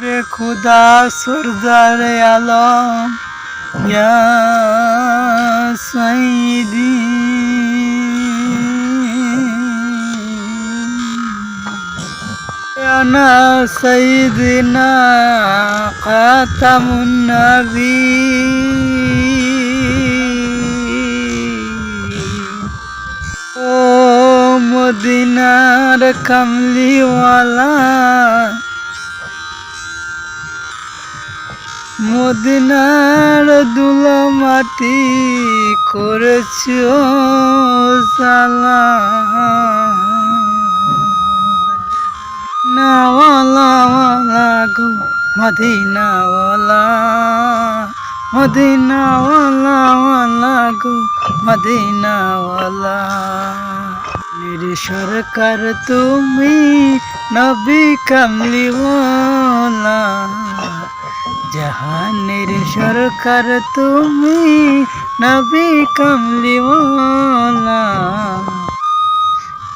বে খুদা সরদার আলম ইয়া সাইদি। না সাইদিনা খাতামুন নবী। ও মদিনার কামলিওয়ালা মদিনার দুলো মাটি করেছ সালা গো, মদিনাওয়ালা। মদিনাওয়ালা ওয়ালা গো, মদিনাওয়ালা। নির সরকার তুমি নবী কামলিওয়ালা। জাহানের সরকার তুমি নবী কামলিওয়ালা।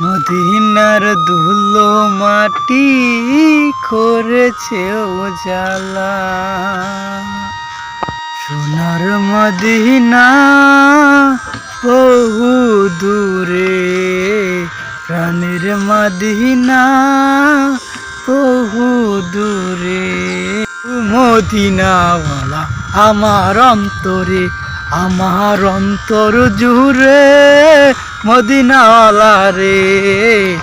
মদিনার ধুলো মাটি করেছে উজালা। সোনার মদিনা বহু দূরে, প্রাণের মদিনা বহু দূরে। মদিনাওয়ালা আমার অন্তরে, আমার অন্তর জুড়ে মদিনাওয়ালা রে।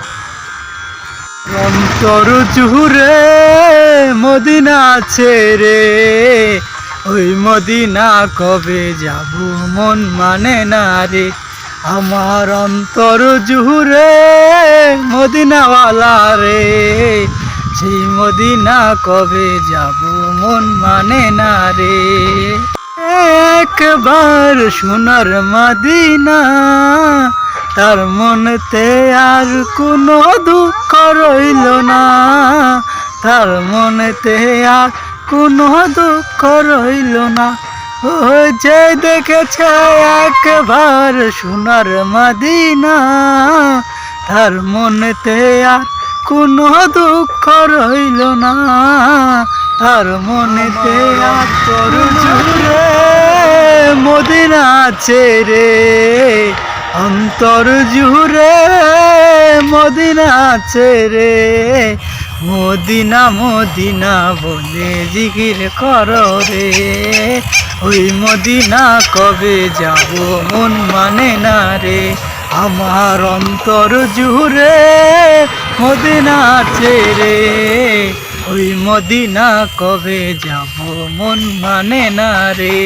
অন্তর জুড়ে মদিনা আছে রে। ওই মদিনা কবে যাব মন মানে না রে। আমার অন্তর জুড়ে মদিনাওয়ালা রে। সেই মদিনা, কবে যাব মন মানে না রে? একবার সোনার মদিনা, তার মনতে আর কোনো দুঃখ রইল না। তার মনেতে আর কোনো দুঃখ রইল না। ও যে দেখেছে একবার সোনার মদিনা, তার মনেতে আর কোনো দুঃখ রইল না। তার মনেতে আর তোর জুড়ে মদিনা রে অন্তর জুড়ে মদিনা রে মদিনা মদিনা বলে জিগির কর রে। ওই মদিনা কবে যাব মন মানে না রে। আমার অন্তর জুড়ে মদিনা ছেড়ে ওই মদিনা কবে যাব? মন মানে না রে।